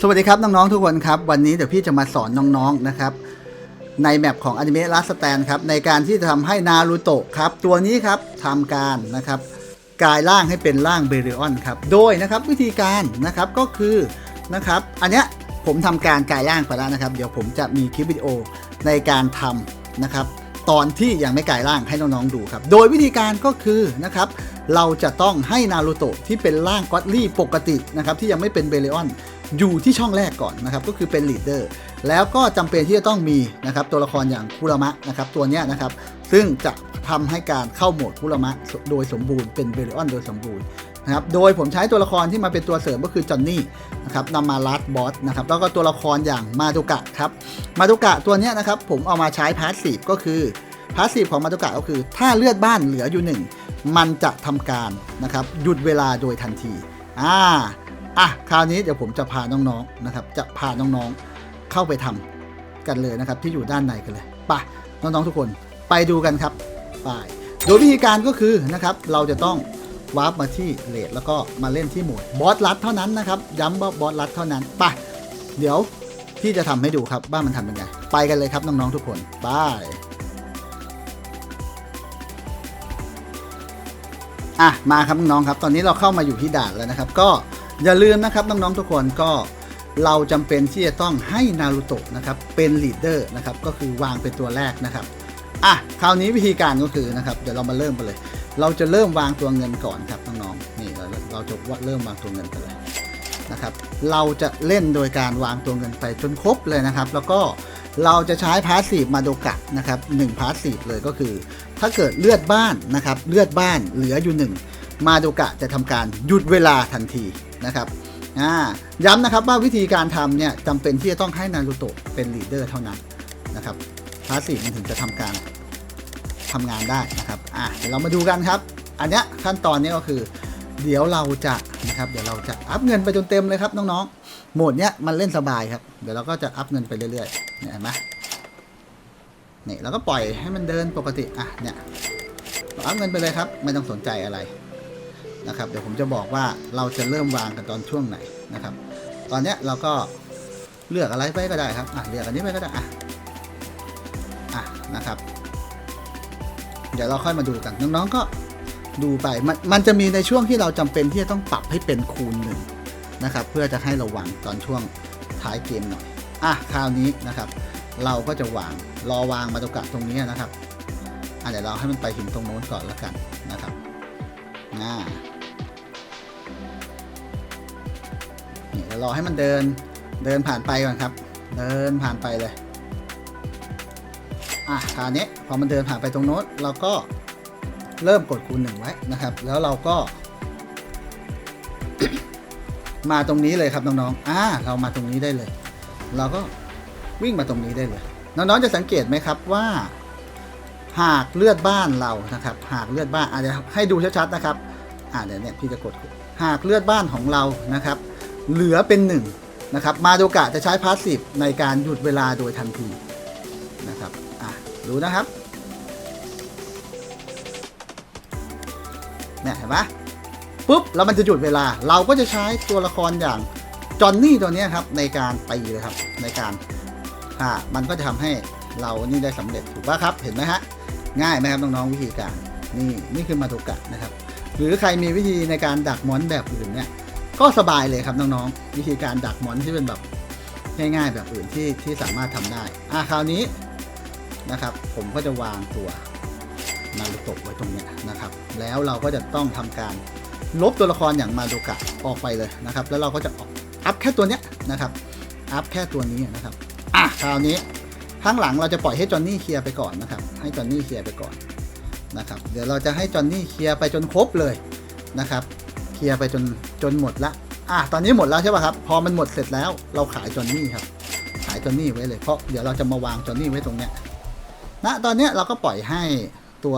สวัสดีครับน้องๆทุกคนครับ วันนี้เดี๋ยวพี่จะมาสอนน้องๆนะครับ ในแมปของอนิเมะลาสแตนครับในการที่จะทำให้นารูโตะครับ ตัวนี้ครับทำการนะครับกลายร่างให้เป็นร่างเบริออนครับ โดยนะครับวิธีการนะครับก็คือนะครับ อันเนี้ยผมทำการกลายร่างไปแล้วนะครับ เดี๋ยวผมจะมีคลิปวิดีโอในการทำนะครับตอนที่ยังไม่กลายร่างให้น้องๆดูครับ โดยวิธีการก็คือนะครับ เราจะต้องให้นารูโตะที่เป็นร่างก็อตลี่ปกตินะครับที่ยังไม่เป็นเบริออน อยู่ที่ช่องแรกก่อนนะครับก็คือเป็นลีดเดอร์แล้วก็จำเป็นที่จะต้องมีนะครับตัวละครอย่างคุรามะนะครับตัวเนี้ยนะครับซึ่งจะทำให้การเข้าโหมดคุรามะโดยสมบูรณ์เป็นเบริออนโดยสมบูรณ์นะครับโดยผมใช้ตัวละครที่มาเป็นตัวเสริมก็คือจอนนี่นะครับนำมาลัดบอสนะครับแล้วก็ตัวละครอย่างมาโดกะครับมาโดกะตัวเนี้ยนะครับผมเอามาใช้พาสซีฟก็คือพาสซีฟของมาโดกะก็คือ ถ้าเลือดบ้านเหลืออยู่หนึ่งมันจะทำการนะครับหยุดเวลาโดยทันทีอ่า อะคราวนี้เดี๋ยวผมจะพาน้องๆนะครับ จะพาน้องๆเข้าไปทำกันเลยนะครับ ที่อยู่ด้านในกันเลยไปน้องๆทุกคนไปดูกันครับไปโดยวิธีการก็คือนะครับ เราจะต้องวาร์ปมาที่เลดแล้วก็มาเล่นที่โหมดบอสลัดเท่านั้นนะครับ ย้ำว่าบอสลัดเท่านั้นไปเดี๋ยวพี่จะทำให้ดูครับว่ามันทำยังไง ไปกันเลยครับน้องๆทุกคนไปอะมาครับน้องครับ ตอนนี้เราเข้ามาอยู่ที่ด่านแล้วนะครับ ก็ อย่าลืมนะครับน้องๆทุกคนก็เราจำเป็นที่จะต้องให้นารูโตะนะครับเป็นลีดเดอร์นะครับก็คือวางเป็นตัวแรกนะครับอะคราวนี้วิธีการก็คือนะครับเดี๋ยวเรามาเริ่มกันเลย เราจะเริ่มวางตัวเงินก่อนครับน้องๆนี่เราเราจะว่าเริ่มวางตัวเงินกันเลยนะครับเราจะเล่นโดยการวางตัวเงินไปจนครบเลยนะครับ แล้วก็เราจะใช้พาสซีฟมาโดกะนะครับหนึ่งพาสซีฟเลยก็คือ ถ้าเกิดเลือดบ้านนะครับเลือดบ้านเหลืออยู่หนึ่งมาโดกะจะทำการหยุดเวลาทันที นะครับย้ำนะครับว่าวิธีการทำเนี่ยจำเป็นที่จะต้องให้นารูโตะเป็นลีดเดอร์เท่านั้นนะครับพาสซีฟมันถึงจะทำการทำงานได้นะครับอะเดี๋ยวเรามาดูกันครับ อันเนี้ยขั้นตอนนี้ก็คือ เดี๋ยวเราจะนะครับเดี๋ยวเราจะอัพเงินไปจนเต็มเลยครับน้องๆโหมดเนี้ยมันเล่นสบายครับ เดี๋ยวเราก็จะอัพเงินไปเรื่อยๆเนี่ยเห็นไหมเนี่ยเราก็ปล่อยให้มันเดินปกติอะเนี่ยอัพเงินไปเลยครับไม่ต้องสนใจอะไร นะครับเดี๋ยวผมจะบอกว่าเราจะเริ่มวางกันตอนช่วงไหนนะครับ ตอนเนี้ยเราก็เลือกอะไรไปก็ได้ครับอะเลือกอันนี้ไปก็ได้อะอะนะครับ เดี๋ยวเราค่อยมาดูกันน้องๆก็ดูไปมันมันจะมีในช่วงที่เราจำเป็นที่จะต้องปรับให้เป็นคูณหนึ่งนะครับ เพื่อจะให้ระวังตอนช่วงท้ายเกมหน่อยอะคราวนี้นะครับ เราก็จะวางรอวางมาตรกลางตรงนี้นะครับอะเดี๋ยวเราให้มันไปถึงตรงโน้นก่อนแล้วกันนะครับ อ่านี่เรารอให้มันเดินเดินผ่านไปก่อนครับ เดินผ่านไปเลยอะคราวนี้พอมันเดินผ่านไปตรงโน้นเราก็เริ่มกดคูณหนึ่งไว้นะครับ แล้วเราก็ มาตรงนี้เลยครับน้องๆอ่าเรามาตรงนี้ได้เลย เราก็วิ่งมาตรงนี้ได้เลย น้องๆจะสังเกตไหมครับว่า หากเลือดบ้านเรานะครับ หากเลือดบ้านอาจจะให้ดูชัดๆนะครับ อ่าเดี๋ยวเนี่ยพี่จะกดหากเลือดบ้านของเรานะครับ เหลือเป็นหนึ่งนะครับ มาโดกะจะใช้พาสซีฟในการหยุดเวลาโดยทันทีนะครับอะดูนะครับเนี่ยเห็นปะปุ๊บแล้วมันจะหยุดเวลา เราก็จะใช้ตัวละครอย่างจอนนี่ตัวนี้ครับในการตีเลยครับในการอ่ามันก็จะทำให้เรานี่ได้สำเร็จถูกปะครับเห็นไหมฮะง่ายไหมครับน้องๆวิธีการนี่นี่คือมาโดกะนะครับ หรือใครมีวิธีในการดักมอนแบบอื่นเนี่ยก็สบายเลยครับน้องๆวิธีการดักมอนที่เป็นแบบง่ายๆแบบอื่นที่ที่สามารถทำได้อะคราวนี้นะครับ ผมก็จะวางตัวนารุโตะไว้ตรงเนี้ยนะครับ แล้วเราก็จะต้องทำการลบตัวละครอย่างมาโดกะออกไปเลยนะครับ แล้วเราก็จะอัพแค่ตัวเนี้ยนะครับอัพแค่ตัวนี้นะครับอะคราวนี้ข้างหลังเราจะปล่อยให้จอนนี่เคลียร์ไปก่อนนะครับ ให้จอนนี่เคลียร์ไปก่อน นะครับ เดี๋ยวเราจะให้จอนนี่เคลียร์ไปจนครบเลยนะครับ เคลียร์ไปจนจนหมดละ อะตอนนี้หมดแล้วใช่ป่ะครับ พอมันหมดเสร็จแล้วเราขายจอนนี่ครับ ขายจอนนี่ไว้เลย เพราะเดี๋ยวเราจะมาวางจอนนี่ไว้ตรงเนี้ยณตอนเนี้ยเราก็ปล่อยให้ตัว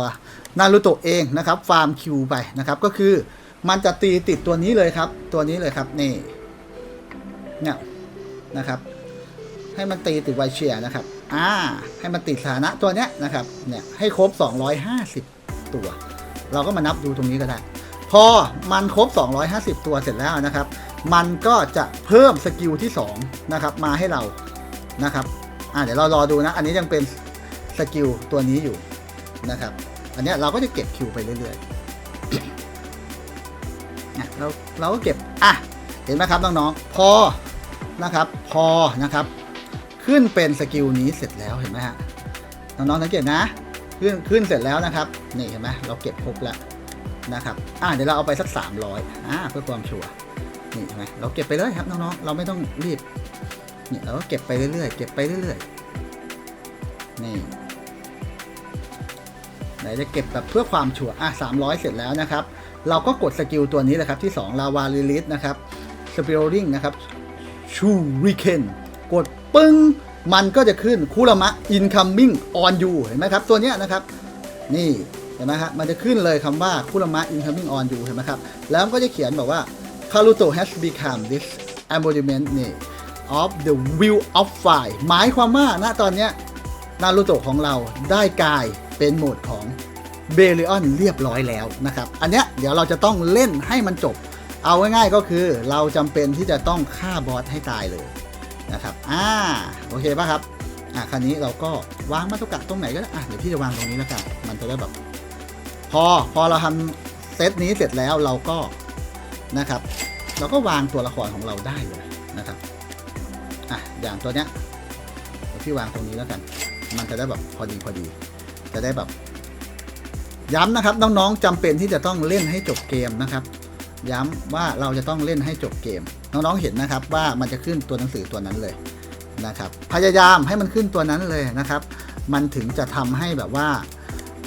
นารูโตะเองนะครับฟาร์มคิวไปนะครับ ก็คือมันจะตีติดตัวนี้เลยครับ ตัวนี้เลยครับนี่เนี่ยนะครับ ให้มันตีติดไวเชียนะครับ อ่าให้มันติดสถานะตัวเนี้ยนะครับเนี่ยให้ครบ 250 ตัว เราก็มานับดูตรงนี้ก็ได้ พอมันครบ 250 ตัวเสร็จแล้วนะครับ มันก็จะเพิ่มสกิลที่สองนะครับมาให้เรานะครับอ่าเดี๋ยวเรารอดูนะ อันนี้ยังเป็นสกิลตัวนี้อยู่นะครับ อันเนี้ยเราก็จะเก็บคิวไปเรื่อยๆอะเราเราก็เก็บอะเห็นไหมครับน้องๆพอนะครับ พอนะครับ ขึ้นเป็นสกิลนี้เสร็จแล้วเห็นไหมฮะน้องๆสังเกตนะ ขึ้นขึ้นเสร็จแล้วนะครับนี่เห็นไหมเราเก็บครบแล้วนะครับอะเดี๋ยวเราเอาไปสัก 300อ่าเพื่อความชัวร์นี่เห็นไหมเราเก็บไปเลยครับน้องๆเราไม่ต้องรีบนี่เราก็เก็บไปเรื่อยๆเก็บไปเรื่อยๆนี่ไหนจะเก็บแบบเพื่อความชัวร์อะ300 เสร็จแล้วนะครับ เราก็กดสกิลตัวนี้แหละครับที่ 2 ลาวาลิลิสนะครับสเปโรลิงนะครับชูริเคน กดปึ้ง มันก็จะขึ้นคูรามะ incoming on you เห็นไหมครับ ตัวเนี้ยนะครับ นี่เห็นไหมครับมันจะขึ้นเลยคำว่าคูรามะ incoming on you เห็นไหมครับ แล้วก็จะเขียนบอกว่า Karuto has become this embodiment นี่ of the will of fire หมายความว่าณตอนเนี้ยนารูโตะของเราได้กลายเป็นโหมดของเบลิออนเรียบร้อยแล้วนะครับ อันเนี้ยเดี๋ยวเราจะต้องเล่นให้มันจบ เอาง่ายๆก็คือเราจำเป็นที่จะต้องฆ่าบอสให้ตายเลย นะครับ อ่า โอเคป่ะครับ อะคราวนี้เราก็วางมาตุกะตรงไหนก็ได้ อะ เดี๋ยวพี่จะวางตรงนี้แล้วกัน มันจะได้แบบ พอ พอเราทำเซตนี้เสร็จแล้วเราก็นะครับ เราก็วางตัวละครของเราได้เลยนะครับ อะ อย่างตัวเนี้ยพี่วางตรงนี้แล้วกัน มันจะได้แบบพอดีพอดี จะได้แบบ ย้ำนะครับน้องๆจำเป็นที่จะต้องเล่นให้จบเกมนะครับ ย้ำว่าเราจะต้องเล่นให้จบเกม น้องๆเห็นนะครับว่ามันจะขึ้นตัวหนังสือตัวนั้นเลยนะครับพยายามให้มันขึ้นตัวนั้นเลยนะครับ มันถึงจะทำให้แบบว่า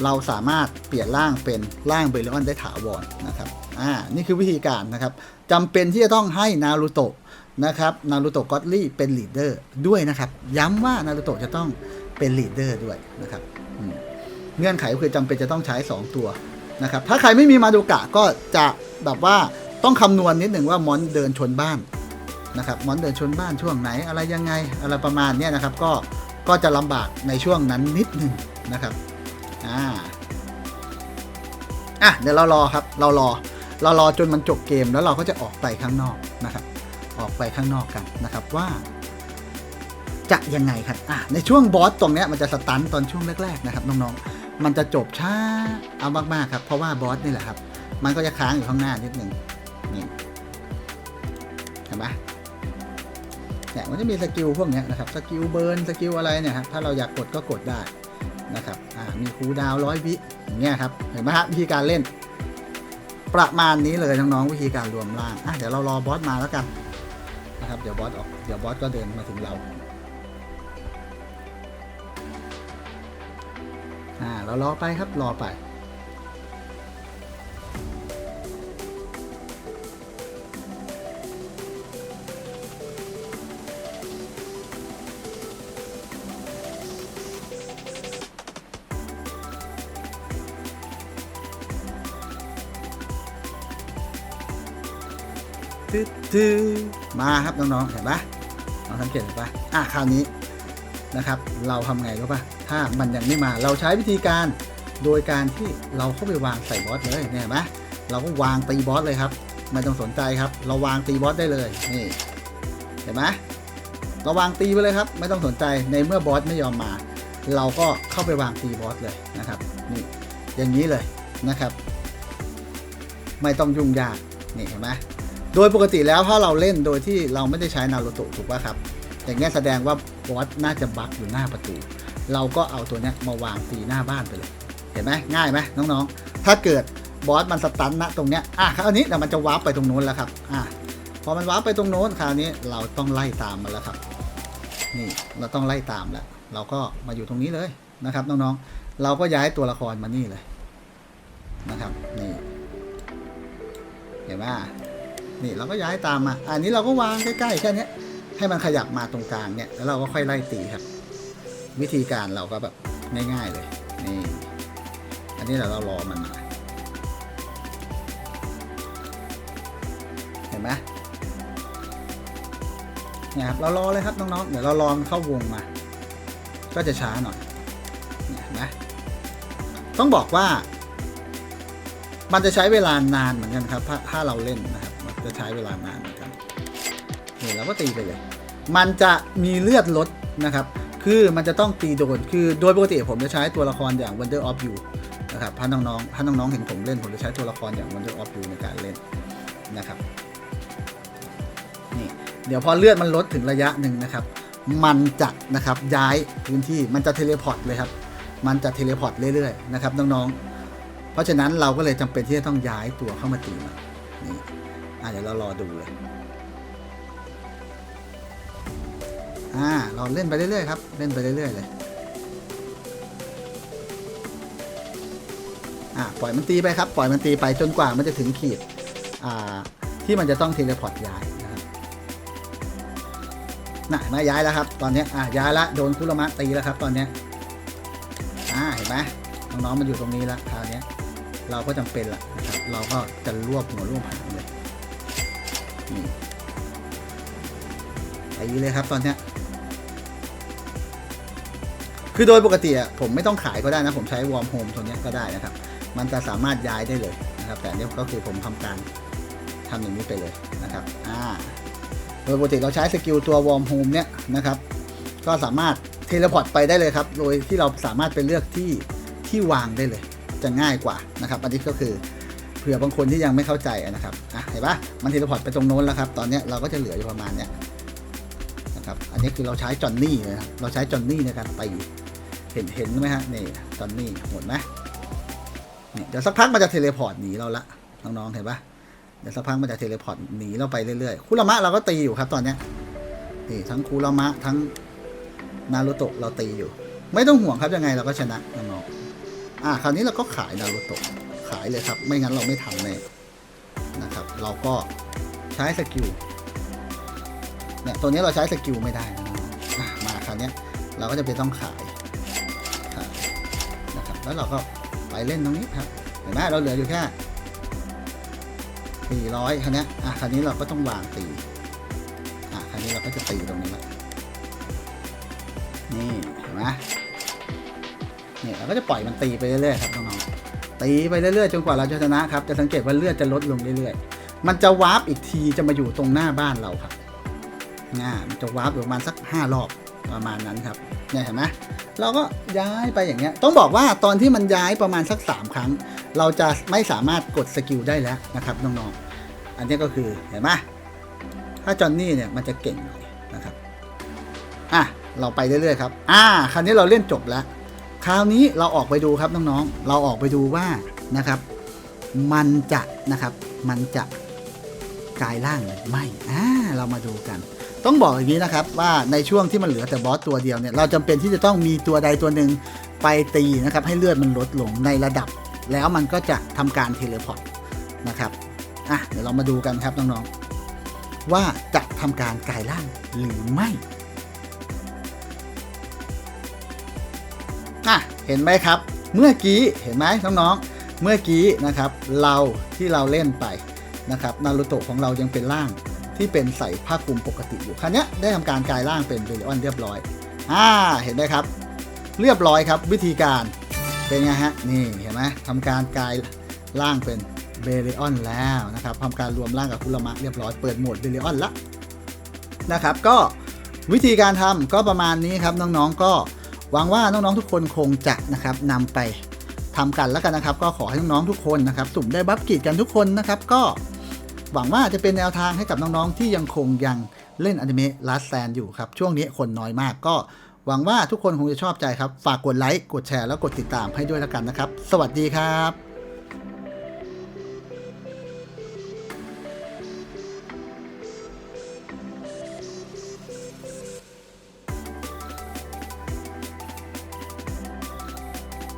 เราสามารถเปลี่ยนร่างเป็นร่างเบลออนได้ถาวรนะครับอ่านี่คือวิธีการนะครับจำเป็นที่จะต้องให้นารูโตะนะครับนารูโตะก็อตลี่เป็นลีดเดอร์ด้วยนะครับ ย้ำว่านารูโตะจะต้องเป็นลีดเดอร์ด้วยนะครับเงื่อนไขคือจำเป็นจะต้องใช้ 2 ตัวนะครับถ้าใครไม่มีมาดูกะก็จะ แบบว่าต้องคำนวณนิดหนึ่งว่ามอนเดินชนบ้านนะครับมอนเดินชนบ้านช่วงไหนอะไรยังไงอะไรประมาณนี้นะครับ ก็ก็จะลำบากในช่วงนั้นนิดหนึ่งนะครับอ่าอะเดี๋ยวเรารอครับ เรารอ เรารอจนมันจบเกมแล้วเราก็จะออกไปข้างนอกนะครับ ออกไปข้างนอกกันนะครับว่า จะยังไงครับอะในช่วงบอสตรงเนี้ยมันจะสตันตอนช่วงแรกๆนะครับน้องๆมันจะจบช้าเอามากๆครับ เพราะว่าบอสนี่แหละครับ มันก็จะค้างอยู่ข้างหน้านิดนึงนี่เห็นไหมเนี่ยมันจะมีสกิลพวกนี้นะครับสกิลเบิร์นสกิลอะไรเนี่ยครับถ้าเราอยากกดก็กดได้นะครับอ่ามีคูดาวร้อยวิอย่างเงี้ยครับเห็นไหมครับวิธีการเล่น ประมาณนี้เลยน้องๆวิธีการรวมร่างอะเดี๋ยวเรารอบอสมาแล้วกันนะครับเดี๋ยวบอสออกเดี๋ยวบอสก็เดินมาถึงเราอ่าเรารอไปครับรอไป ตึ๊ดตึ๊ดมาครับน้องๆเห็นปะลองสังเกตเห็นปะอะคราวนี้นะครับ เราทำไงรู้ปะถ้ามันยังไม่มาเราใช้วิธีการโดยการที่เราเข้าไปวางใส่บอสเลยเนี่ยเห็นปะเราก็วางตีบอสเลยครับไม่ต้องสนใจครับ เราวางตีบอสได้เลยนี่เห็นไหมเราวางตีไปเลยครับ ไม่ต้องสนใจในเมื่อบอสไม่ยอมมา เราก็เข้าไปวางตีบอสเลยนะครับนี่อย่างนี้เลยนะครับ ไม่ต้องยุ่งยากนี่เห็นไหม โดยปกติแล้วถ้าเราเล่นโดยที่เราไม่ได้ใช้นารูโตะถูกป่ะครับ อย่างเงี้แสดงว่าบอสน่าจะบั๊กอยู่หน้าประตู เราก็เอาตัวนี้มาวางตีหน้าบ้านไปเลย เห็นไหมง่ายไหมน้องๆ ถ้าเกิดบอสมันสตันนะตรงเนี้ยอะคราวนี้เดี๋ยวมันจะวาร์ปไปตรงโน้นแล้วครับอะพอมันวาร์ปไปตรงโน้นคราวนี้เราต้องไล่ตามมันแล้วครับ นี่เราต้องไล่ตามแล้ว เราก็มาอยู่ตรงนี้เลยนะครับน้องๆ เราก็ย้ายตัวละครมานี่เลยนะครับนี่เห็นไหม นี่เราก็ย้ายตามมา อันนี้เราก็วางใกล้ๆแค่นี้ให้มันขยับมาตรงกลางเนี่ยแล้วเราก็ค่อยไล่ตีครับ วิธีการเราก็แบบง่ายๆเลยนี่อันนี้เดี๋ยวเรารอมันมาเห็นไหมเนี่ยครับเรารอเลยครับน้องๆเดี๋ยวเรารอมเข้าวงมา ก็จะช้าหน่อยเนี่ยเห็นไหมต้องบอกว่า มันจะใช้เวลานานเหมือนกันครับ ถ้าเราเล่นนะครับ จะใช้เวลานานเหมือนกันนี่ยเราก็ตีไปเลย มันจะมีเลือดลดนะครับ คือมันจะต้องตีโดน คือโดยปกติผมจะใช้ตัวละครอย่าง Wonder of You นะครับถ้าน้องๆถ้าน้องๆเห็นผมเล่น ผมจะใช้ตัวละครอย่าง Wonder of You ในการเล่นนะครับ นี่ เดี๋ยวพอเลือดมันลดถึงระยะหนึ่งนะครับ มันจะนะครับย้ายพื้นที่ มันจะเทเลพอร์ตเลยครับ มันจะเทเลพอร์ตเรื่อยๆนะครับน้องๆ เพราะฉะนั้นเราก็เลยจำเป็นที่จะต้องย้ายตัวเข้ามาตีมันนี่ อะเดี๋ยวเรารอดูเลยอ่าเราเล่นไปเรื่อยๆครับ เล่นไปเรื่อยๆเลยอ่าปล่อยมันตีไปครับ ปล่อยมันตีไปจนกว่ามันจะถึงขีดอ่าที่มันจะต้องเทเลพอร์ตย้ายนะครับน่ะมาย้ายแล้วครับ ตอนนี้อ่าย้ายละโดนคุรมะตีแล้วครับ ตอนนี้อ่าเห็นไหมน้องๆมันอยู่ตรงนี้แล้วคราวนี้เราก็จำเป็นละนะครับเราก็จะรวบหัวรวบหางเลย ตีเลยครับตอนนี้คือโดยปกติอะผมไม่ต้องขายก็ได้นะ ผมใช้วอร์มโฮมตัวนี้ก็ได้นะครับ มันจะสามารถย้ายได้เลยนะครับ แต่อันนี้ก็คือผมทำการทำอย่างนี้ไปเลยนะครับอ่าโดยปกติเราใช้สกิลตัววอร์มโฮมเนี้ยนะครับ ก็สามารถเทเลพอร์ตไปได้เลยครับ โดยที่เราสามารถไปเลือกที่ที่วางได้เลย จะง่ายกว่านะครับ อันนี้ก็คือ เผื่อบางคนที่ยังไม่เข้าใจนะครับอะเห็นปะมันเทเลพอร์ตไปตรงโน้นแล้วครับ ตอนนี้เราก็จะเหลืออยู่ประมาณเนี้ยนะครับ อันนี้คือเราใช้จอนนี่นะครับเราใช้จอนนี่ในการตีเห็นเห็นไหมฮะนี่ตอนนี้หมดไหมเนี่ยเดี๋ยวสักพักมันจะเทเลพอร์ตหนีเราละน้องๆเห็นปะเดี๋ยวสักพักมันจะเทเลพอร์ตหนีเราไปเรื่อยๆคุรามะเราก็ตีอยู่ครับตอนเนี้ยนี่ทั้งคุรามะทั้งนารูโตะเราตีอยู่ ไม่ต้องห่วงครับยังไงเราก็ชนะน้องๆอะคราวนี้เราก็ขายนารูโตะ ขายเลยครับ ไม่งั้นเราไม่ทำแน่นะครับ เราก็ใช้สกิลเนี่ยตัวนี้เราใช้สกิลไม่ได้นะมาคราวนี้เราก็จะเป็นต้องขายนะครับ แล้วเราก็ไปเล่นตรงนี้ครับเห็นไหมเราเหลืออยู่แค่400คันนี้อะคันนี้เราก็ต้องวางตีอะคันนี้เราก็จะตีตรงนี้ละนี่เห็นไหมเนี่ยเราก็จะปล่อยมันตีไปเรื่อยๆครับน้อง ตีไปเรื่อยๆจนกว่าเราจะชนะครับจะสังเกตว่าเลือดจะลดลงเรื่อยๆ มันจะวาร์ปอีกทีจะมาอยู่ตรงหน้าบ้านเราครับงามันจะวาร์ปอยู่ประมาณสัก 5 รอบประมาณนั้นครับเนี่ยเห็นไหมเราก็ย้ายไปอย่างเงี้ย ต้องบอกว่าตอนที่มันย้ายประมาณสัก 3 ครั้ง เราจะไม่สามารถกดสกิลได้แล้วนะครับน้องๆ อันนี้ก็คือเห็นไหมถ้าจอนนี่เนี่ยมันจะเก่งหน่อยนะครับ อะ เราไปเรื่อยๆครับ อ่า คราวนี้เราเล่นจบแล้ว คราวนี้เราออกไปดูครับน้องๆ เราออกไปดูว่านะครับ มันจะนะครับมันจะกลายร่างหรือไม่อ่าเรามาดูกัน ต้องบอกอย่างนี้นะครับว่าในช่วงที่มันเหลือแต่บอสตัวเดียวเนี่ยเราจำเป็นที่จะต้องมีตัวใดตัวหนึ่งไปตีนะครับ ให้เลือดมันลดลงในระดับ แล้วมันก็จะทำการเทเลพอร์ตนะครับอะเดี๋ยวเรามาดูกันครับน้องๆว่าจะทำการกลายร่างหรือไม่ ห็นไหมครับ เมื่อกี้เห็นไหมน้องๆ เมื่อกี้นะครับเราที่เราเล่นไปนะครับนารูโตะของเรายังเป็นร่างที่เป็นใส่ผ้าคลุมปกติอยู่คันนี้ได้ทำการกลายร่างเป็นเบลิออนเรียบร้อยอ่าเห็นไหมครับ เรียบร้อยครับวิธีการเป็นไงฮะนี่เห็นไหมทำการกลายร่างเป็นเบลิออนแล้วนะครับทำการรวมร่างกับคุรามะเรียบร้อยเปิดโหมดเบลิออนละนะครับก็วิธีการทำก็ประมาณนี้ครับน้องๆก็ หวังว่าน้องๆทุกคนคงจะนะครับนำไปทำกันแล้วกันนะครับ ก็ขอให้น้องๆทุกคนนะครับ สุ่มได้บัฟกีดกันทุกคนนะครับ ก็หวังว่าจะเป็นแนวทางให้กับน้องๆที่ยังคงยังเล่นอนิเมะลัสแซนอยู่ครับ ช่วงนี้คนน้อยมากก็หวังว่าทุกคนคงจะชอบใจครับ ฝากกดไลค์ กดแชร์ แล้วกดติดตามให้ด้วยแล้วกันนะครับ สวัสดีครับ